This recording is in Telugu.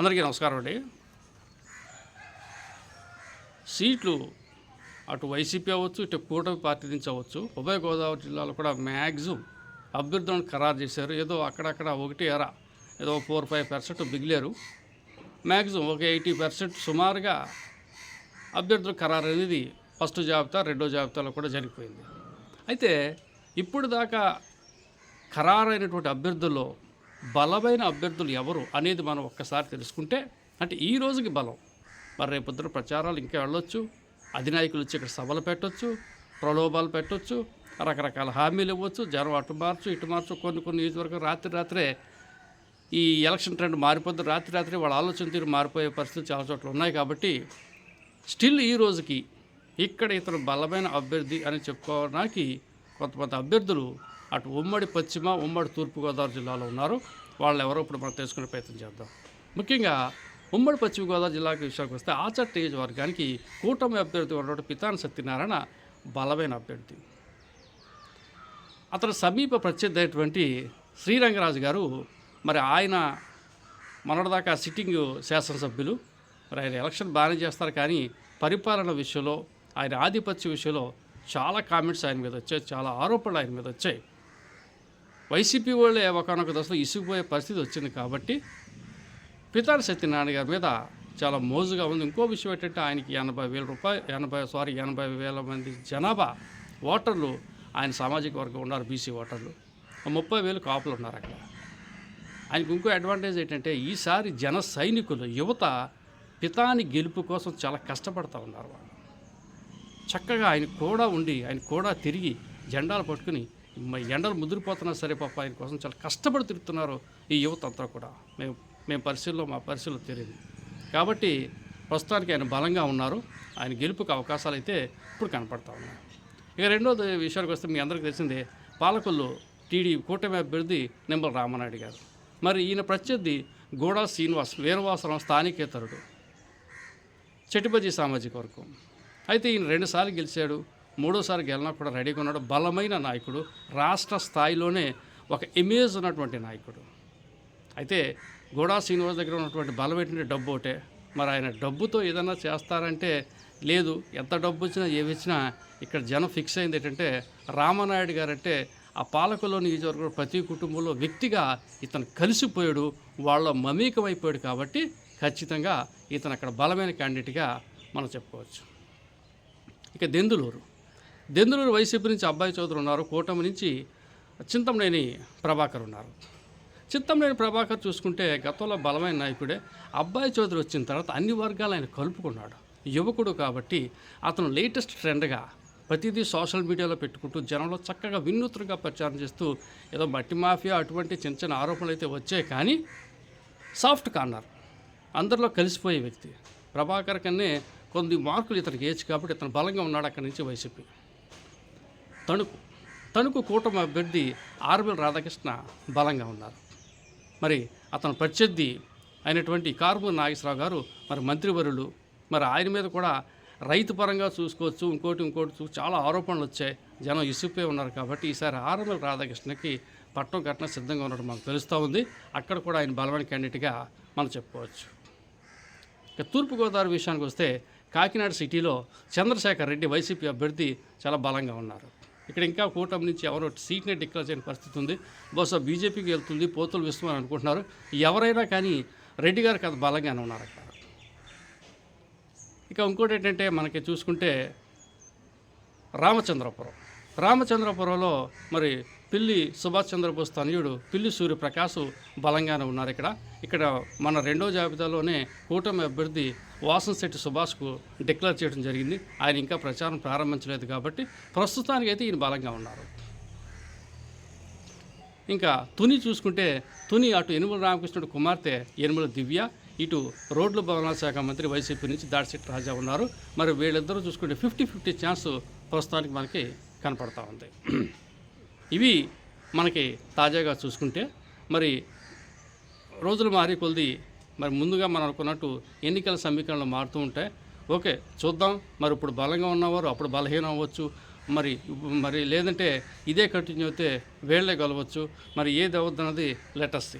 అందరికీ నమస్కారం అండి. సీట్లు అటు వైసీపీ అవ్వచ్చు ఇటు కూటమి పార్టీ నుంచి అవ్వచ్చు ఉభయ గోదావరి జిల్లాలో కూడా మ్యాక్సిమం అభ్యర్థులను ఖరారు చేశారు. ఏదో అక్కడక్కడ ఒకటి ఎర ఏదో ఫోర్ ఫైవ్ పర్సెంట్ బిగిలేరు. మ్యాక్సిమం ఒక ఎయిటీ పర్సెంట్ సుమారుగా అభ్యర్థుల ఖరారు అనేది ఫస్ట్ జాబితా రెండో జాబితాలో కూడా జరిగిపోయింది. అయితే ఇప్పుడు దాకా ఖరారైనటువంటి అభ్యర్థుల్లో బలమైన అభ్యర్థులు ఎవరు అనేది మనం ఒక్కసారి తెలుసుకుంటే అంటే ఈ రోజుకి బలం. మరి రేపొద్దున ప్రచారాలు ఇంకా వెళ్ళొచ్చు. అధినాయకులు వచ్చి ఇక్కడ సభలు పెట్టొచ్చు ప్రలోభాలు పెట్టొచ్చు రకరకాల హామీలు ఇవ్వచ్చు జనం అటు మార్చు ఇటు మార్చు కొన్ని కొన్ని నియోజకవర్గం రాత్రి రాత్రే ఈ ఎలక్షన్ ట్రెండ్ మారిపోద్దు. రాత్రి రాత్రి వాళ్ళ ఆలోచన తీరు మారిపోయే పరిస్థితులు చాలా చోట్ల ఉన్నాయి కాబట్టి స్టిల్ ఈ రోజుకి ఇక్కడ ఇతను బలమైన అభ్యర్థి అని చెప్పుకోవడానికి కొంతమంది అభ్యర్థులు అటు ఉమ్మడి పశ్చిమ ఉమ్మడి తూర్పుగోదావరి జిల్లాలో ఉన్నారు. వాళ్ళు ఎవరో ఇప్పుడు మనం తెలుసుకునే ప్రయత్నం చేద్దాం. ముఖ్యంగా ఉమ్మడి పశ్చిమ గోదావరి జిల్లాకి విషయానికి వస్తే ఆచట్ నియోజకవర్గానికి కూటమి అభ్యర్థి ఉన్నటువంటి పితాన్ సత్యనారాయణ బలమైన అభ్యర్థి. అతని సమీప ప్రత్యర్థి అయినటువంటి శ్రీరంగరాజు గారు మరి ఆయన మొన్నటిదాకా సిట్టింగ్ శాసనసభ్యులు. మరి ఆయన ఎలక్షన్ బాగానే చేస్తారు కానీ పరిపాలన విషయంలో ఆయన ఆధిపత్య విషయంలో చాలా కామెంట్స్ ఆయన మీద వచ్చాయి చాలా ఆరోపణలు ఆయన మీద వచ్చాయి. వైసీపీ వాళ్ళే ఒకనొక దశలో ఇసుకుపోయే పరిస్థితి వచ్చింది కాబట్టి పితారి సత్యనారాయణ గారి మీద చాలా మోజుగా ఉంది. ఇంకో విషయం ఏంటంటే ఆయనకి ఎనభై వేల రూపాయలు ఎనభై సారీ ఎనభై వేల మంది జనాభా ఓటర్లు ఆయన సామాజిక వర్గం ఉన్నారు బీసీ ఓటర్లు. ముప్పై వేలు కాపులు ఉన్నారు అక్కడ. ఆయనకు ఇంకో అడ్వాంటేజ్ ఏంటంటే ఈసారి జన సైనికులు యువత పితాని గెలుపు కోసం చాలా కష్టపడుతూ ఉన్నారు వాళ్ళు. చక్కగా ఆయన కూడా ఉండి ఆయన కూడా తిరిగి జెండాలు పట్టుకుని ఎండలు ముదిరిపోతున్నా సరే పాప ఆయన కోసం చాలా కష్టపడి తిరుగుతున్నారు ఈ యువత అంతా కూడా. మేము మేము పరిశీలిలో మా పరిశీలిలో తెలియదు. కాబట్టి ప్రస్తుతానికి ఆయన బలంగా ఉన్నారు. ఆయన గెలుపుకి అవకాశాలు అయితే ఇప్పుడు కనపడతా ఉన్నాయి. ఇక రెండోది విషయానికి వస్తే మీ అందరికీ తెలిసిందే పాలకొల్లు టీడీ కూటమి అభ్యర్థి నిమ్మల రామనాయుడు గారు. మరి ఈయన ప్రత్యర్థి గూడ శ్రీనివాస్ వీరవాసరం స్థానికేతరుడు. చెట్టుబజ్జి సామాజిక వర్గం. అయితే ఈయన రెండుసార్లు గెలిచాడు. మూడోసారి గెలినా కూడా రెడీగా ఉన్నాడు. బలమైన నాయకుడు రాష్ట్ర స్థాయిలోనే ఒక ఇమేజ్ ఉన్నటువంటి నాయకుడు. అయితే గోడా శ్రీనివాస్ దగ్గర ఉన్నటువంటి బలం ఏంటంటే డబ్బు ఒకటే. మరి ఆయన డబ్బుతో ఏదైనా చేస్తారంటే లేదు. ఎంత డబ్బు వచ్చినా ఏమి ఇచ్చినా ఇక్కడ జనం ఫిక్స్ అయింది ఏంటంటే రామనాయుడు గారు అంటే ఆ పాలకులో నియోజకవర్గం ప్రతి కుటుంబంలో వ్యక్తిగా ఇతను కలిసిపోయాడు. వాళ్ళ మమీకమైపోయాడు కాబట్టి ఖచ్చితంగా ఇతను అక్కడ బలమైన క్యాండిడేట్గా మనం చెప్పుకోవచ్చు. ఇక దెందులూరు. దెందులూరు వైసీపీ నుంచి అబ్బాయి చౌదరి ఉన్నారు. కూటమి నుంచి చింతమనేని ప్రభాకర్ ఉన్నారు. చింతమనేని ప్రభాకర్ చూసుకుంటే గతంలో బలమైన నాయకుడే. అబ్బాయి చౌదరి వచ్చిన తర్వాత అన్ని వర్గాలు ఆయన కలుపుకున్నాడు. యువకుడు కాబట్టి అతను లేటెస్ట్ ట్రెండ్గా ప్రతిదీ సోషల్ మీడియాలో పెట్టుకుంటూ జనంలో చక్కగా వినూత్నంగా ప్రచారం చేస్తూ ఏదో మట్టి మాఫియా అటువంటి చిన్న చిన్న ఆరోపణలు అయితే వచ్చాయి కానీ సాఫ్ట్ కార్నర్. అందరిలో కలిసిపోయే వ్యక్తి. ప్రభాకర్ కన్నే కొన్ని మార్కులు ఇతనికి ఏజ్ కాబట్టి ఇతను బలంగా ఉన్నాడు అక్కడి నుంచి వైసీపీ. తణుకు. తణుకు కూటమి అభ్యర్థి ఆర్బిల్ రాధాకృష్ణ బలంగా ఉన్నారు. మరి అతను ప్రత్యర్థి అయినటువంటి కారుమూరి నాగేశ్వరరావు గారు మరి మంత్రివరులు మరి ఆయన మీద కూడా రైతు పరంగా చూసుకోవచ్చు ఇంకోటి ఇంకోటి చూసి చాలా ఆరోపణలు వచ్చాయి. జనం ఇసుకుపోయి ఉన్నారు కాబట్టి ఈసారి ఆర్ఎంఎల్ రాధాకృష్ణకి పట్టం కట్టిన సిద్ధంగా ఉన్నట్టు మనకు తెలుస్తూ ఉంది. అక్కడ కూడా ఆయన బలమైన క్యాండిడేట్గా మనం చెప్పుకోవచ్చు. ఇక తూర్పుగోదావరి విషయానికి వస్తే కాకినాడ సిటీలో చంద్రశేఖర్ రెడ్డి వైసీపీ అభ్యర్థి చాలా బలంగా ఉన్నారు. ఇక్కడ ఇంకా కూటమి నుంచి ఎవరో సీట్ని డిక్లేర్ చేయని పరిస్థితి ఉంది. బహుశా బీజేపీకి వెళ్తుంది పోతులు విశ్వం అనుకుంటున్నారు. ఎవరైనా కానీ రెడ్డి గారికి అది బలంగానే ఉన్నారు అక్కడ. ఇక ఇంకోటి ఏంటంటే మనకి చూసుకుంటే రామచంద్రపురం. రామచంద్రపురంలో మరి పిల్లి సుభాష్ చంద్రబోస్ తనయుడు పిల్లి సూర్యప్రకాశ్ బలంగానే ఉన్నారు ఇక్కడ. ఇక్కడ మన రెండో జాబితాలోనే కూటమి అభ్యర్థి వాసనశెట్టి సుభాష్కు డిక్లేర్ చేయడం జరిగింది. ఆయన ఇంకా ప్రచారం ప్రారంభించలేదు కాబట్టి ప్రస్తుతానికి అయితే ఈయన బలంగా ఉన్నారు. ఇంకా తుని చూసుకుంటే తుని అటు యనుమల రామకృష్ణుడు కుమార్తె యనుమల దివ్య ఇటు రోడ్ల భవనాల శాఖ మంత్రి వైసీపీ నుంచి దాడిశెట్టి రాజా ఉన్నారు. మరి వీళ్ళిద్దరూ చూసుకుంటే ఫిఫ్టీ ఫిఫ్టీ ఛాన్స్ ప్రస్తుతానికి మనకి కనపడతా ఉంది. ఇవి మనకి తాజాగా చూసుకుంటే మరి రోజులు మారి కొలిది మరి ముందుగా మనం అనుకున్నట్టు ఎన్నికల సమీకరణలు మారుతూ ఉంటాయి. ఓకే చూద్దాం. మరి ఇప్పుడు బలంగా ఉన్నవారు అప్పుడు బలహీనం అవ్వచ్చు. మరి మరి లేదంటే ఇదే కంటిన్యూ అయితే వేళ్ళే కలవచ్చు మరి ఏది అవుద్దన్నది లెటర్స్